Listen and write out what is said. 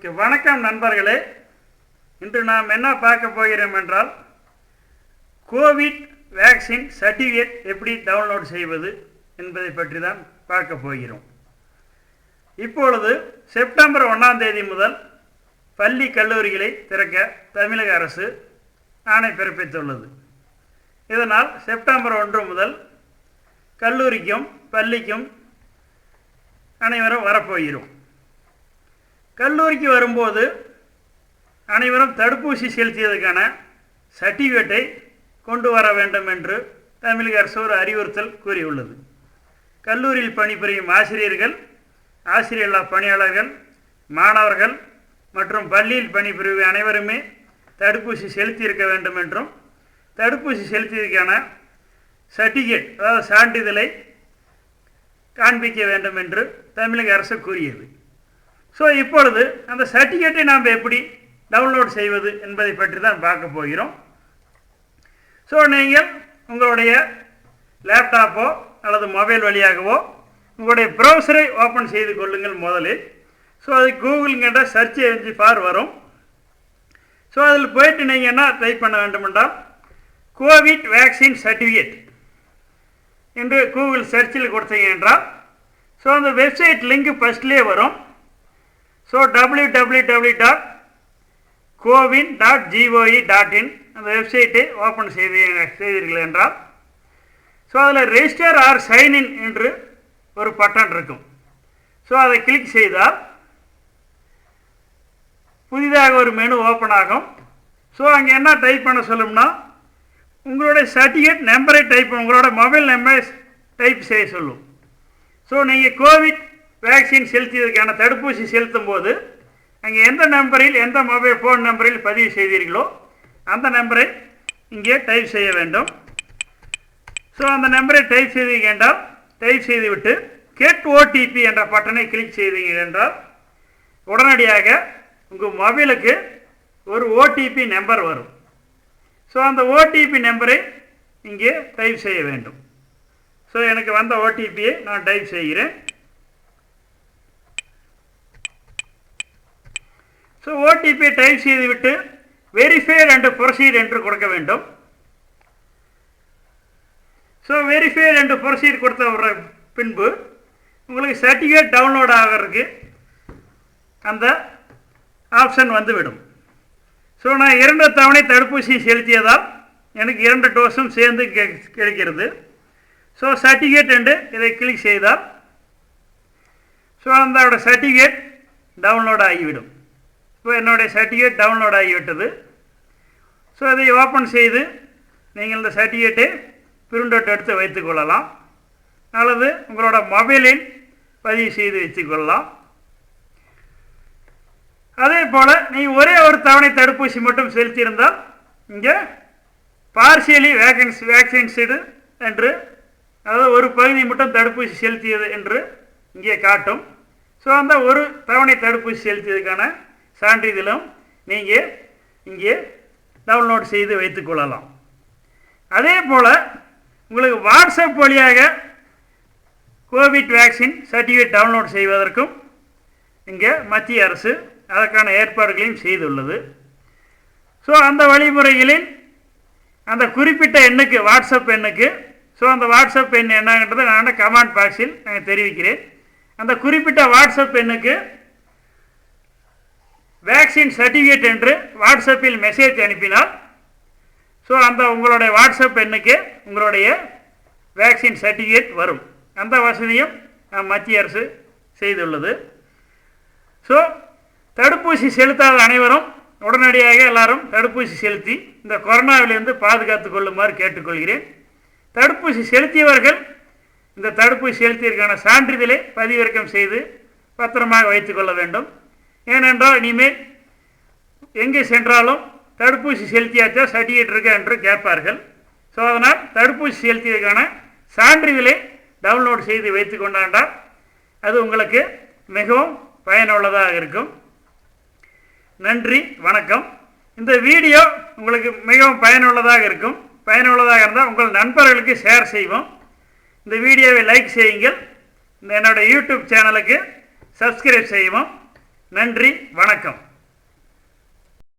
Okay வணக்கம் நண்பர்களே. இன்று நாம் என்ன பார்க்க போகிறோம் என்றால் கோவிட் வேக்சின் சர்டிஃபிகேட் எப்படி டவுன்லோட் செய்வது என்பதை பற்றி தான் பார்க்க போகிறோம். இப்பொழுது செப்டம்பர் ஒன்றாம் தேதி முதல் பள்ளி கல்லூரிகளை திறக்க தமிழக அரசு ஆணை பிறப்பித்துள்ளது. இதனால் செப்டம்பர் ஒன்று முதல் கல்லூரிக்கும் பள்ளிக்கும் அனைவரும் வரப்போகிறோம் கல்லூரிக்கு வரும்போது அனைவரும் தடுப்பூசி செலுத்தியதுக்கான சர்டிஃபிகேட்டை கொண்டு வர வேண்டும் என்று தமிழக அரசு ஒரு அறிவுறுத்தல் கூறியுள்ளது. கல்லூரியில் பணிபுரியும் ஆசிரியர்கள் ஆசிரியர் பணியாளர்கள் மாணவர்கள் மற்றும் பள்ளியில் பணிபுரியும் அனைவருமே தடுப்பூசி செலுத்தியிருக்க வேண்டும் என்றும் தடுப்பூசி செலுத்தியதற்கான சர்டிஃபிகேட் அதாவது சான்றிதழை காண்பிக்க வேண்டும் என்று தமிழக அரசு கூறியது. ஸோ இப்பொழுது அந்த சர்டிஃபிகேட்டை நாம் எப்படி டவுன்லோட் செய்வது என்பதை பற்றி தான் பார்க்க போகிறோம். ஸோ நீங்கள் உங்களுடைய லேப்டாப்போ அல்லது மொபைல் வழியாகவோ உங்களுடைய ப்ரௌசரை ஓப்பன் செய்து கொள்ளுங்கள் முதலில். ஸோ அது கூகுள்ங்கிட்ட சர்ச் எஞ்சி பார் வரும். ஸோ அதில் போயிட்டு நீங்கள் என்ன டைப் பண்ண வேண்டும் என்றால் கோவிட் வேக்சின் சர்டிஃபிகேட் என்று கூகுள் சர்ச்சில் கொடுத்தீங்க என்றால் ஸோ அந்த வெப்சைட் லிங்க் ஃபஸ்ட்லேயே வரும். So W W W dot CoWIN dot G O E dot in அந்த வெப்சைட்டை ஓப்பன் செய்து செய்தீர்கள் என்றால் ஸோ அதில் ரெஜிஸ்டர் ஆர் சைன்இன் என்று ஒரு பட்டன் இருக்கும். ஸோ அதை கிளிக் செய்தால் புதிதாக ஒரு மெனு ஓப்பன் ஆகும். ஸோ அங்கே என்ன டைப் பண்ண சொல்லும்னா உங்களுடைய சர்டிஃபிகேட் நம்பரை டைப் உங்களோட மொபைல் நம்பரை டைப் செய்ய சொல்லும். ஸோ நீங்கள் கோவிட் வேக்சின் செலுத்தியதற்கான தடுப்பூசி செலுத்தும் போது அங்கே எந்த நம்பரில் எந்த மொபைல் ஃபோன் நம்பரில் பதிவு செய்தீர்களோ அந்த நம்பரை இங்கே டைப் செய்ய வேண்டும். ஸோ அந்த நம்பரை டைப் செய்தீங்க என்றால் டைப் செய்துவிட்டு கெட் ஓடிபி என்ற பட்டனை கிளிக் செய்தீங்க என்றால் உடனடியாக உங்கள் மொபைலுக்கு ஒரு ஓடிபி நம்பர் வரும். ஸோ அந்த ஓடிபி நம்பரை இங்கே டைப் செய்ய வேண்டும். ஸோ எனக்கு வந்த ஓடிபியை நான் டைப் செய்கிறேன். ஸோ ஓடிபியை டைப் செய்துவிட்டு வெரிஃபைட் அண்டு ப்ரொசீட் என்று கொடுக்க வேண்டும். ஸோ வெரிஃபைட் அண்டு ப்ரொசீட் கொடுத்த பின்பு உங்களுக்கு சர்டிஃபிகேட் டவுன்லோட் ஆகிறதுக்கு அந்த ஆப்ஷன் வந்துவிடும். ஸோ நான் இரண்டு தவணை தடுப்பூசி செலுத்தியதால் எனக்கு இரண்டு டோஸும் சேர்ந்து கிடைக்கிறது. ஸோ சர்டிஃபிகேட் என்று இதை கிளிக் செய்தால் ஸோ அந்த சர்டிஃபிகேட் டவுன்லோட் ஆகிவிடும். இப்போ என்னுடைய சர்டிஃபிகேட் டவுன்லோட் ஆகிவிட்டது. ஸோ அதை ஓப்பன் செய்து நீங்கள் இந்த சர்டிஃபிகேட்டை பிரிண்ட் அவுட் எடுத்து வைத்துக்கொள்ளலாம் அல்லது உங்களோட மொபைலில் பதிவு செய்து வைத்துக்கொள்ளலாம் அதே போல் நீங்கள் ஒரே ஒரு தவணை தடுப்பூசி மட்டும் செலுத்தியிருந்தால் இங்கே பார்சியலி வேகன்ஸ் வேக்சின்ஸிடு என்று அதாவது ஒரு பகுதி மட்டும் தடுப்பூசி செலுத்தியது என்று இங்கே காட்டும். ஸோ அந்த ஒரு தவணை தடுப்பூசி செலுத்தியதுக்கான சான்றிதழும் நீங்கள் இங்கே டவுன்லோட் செய்து வைத்துக்கொள்ளலாம் அதே போல் உங்களுக்கு வாட்ஸ்அப் வழியாக கோவிட் வேக்சின் சர்டிஃபிகேட் டவுன்லோட் செய்வதற்கும் இங்கே மத்திய அரசு அதற்கான ஏற்பாடுகளையும் செய்துள்ளது. ஸோ அந்த வழிமுறைகளில் அந்த குறிப்பிட்ட எண்ணுக்கு வாட்ஸ்அப் எண்ணுக்கு ஸோ அந்த வாட்ஸ்அப் எண் என்னங்கிறத நான் கமெண்ட் பாக்ஸில் நான் தெரிவிக்கிறேன். அந்த குறிப்பிட்ட வாட்ஸ்அப் எண்ணுக்கு வேக்சின் சர்டிஃபிகேட் என்று வாட்ஸ்அப்பில் மெசேஜ் அனுப்பினால் ஸோ அந்த உங்களுடைய வாட்ஸ்அப் எண்ணுக்கு உங்களுடைய வேக்சின் சர்டிஃபிகேட் வரும். அந்த வசதியும் மத்திய அரசு செய்துள்ளது. ஸோ தடுப்பூசி செலுத்தாத அனைவரும் உடனடியாக எல்லாரும் தடுப்பூசி செலுத்தி இந்த கொரோனாவிலிருந்து பாதுகாத்து கொள்ளுமாறு கேட்டுக்கொள்கிறேன். தடுப்பூசி செலுத்தியவர்கள் இந்த தடுப்பூசி செலுத்தியதற்கான சான்றிதழை பதிவிறக்கம் செய்து பத்திரமாக வைத்துக்கொள்ள வேண்டும். ஏனென்றால் இனிமேல் எங்கே சென்றாலும் தடுப்பூசி செலுத்தியாச்சா சர்டிஃபிகேட் இருக்கா என்று கேட்பார்கள். ஸோ அதனால் தடுப்பூசி செலுத்தியதுக்கான சான்றிதழை டவுன்லோட் செய்து வைத்து கொண்டாண்டால் அது உங்களுக்கு மிகவும் பயனுள்ளதாக இருக்கும். நன்றி வணக்கம். இந்த வீடியோ உங்களுக்கு மிகவும் பயனுள்ளதாக இருக்கும். பயனுள்ளதாக இருந்தால் உங்கள் நண்பர்களுக்கு ஷேர் செய்வோம். இந்த வீடியோவை லைக் செய்யுங்கள். இந்த என்னோடய யூடியூப் சேனலுக்கு சப்ஸ்கிரைப் செய்வோம். நன்றி வணக்கம்.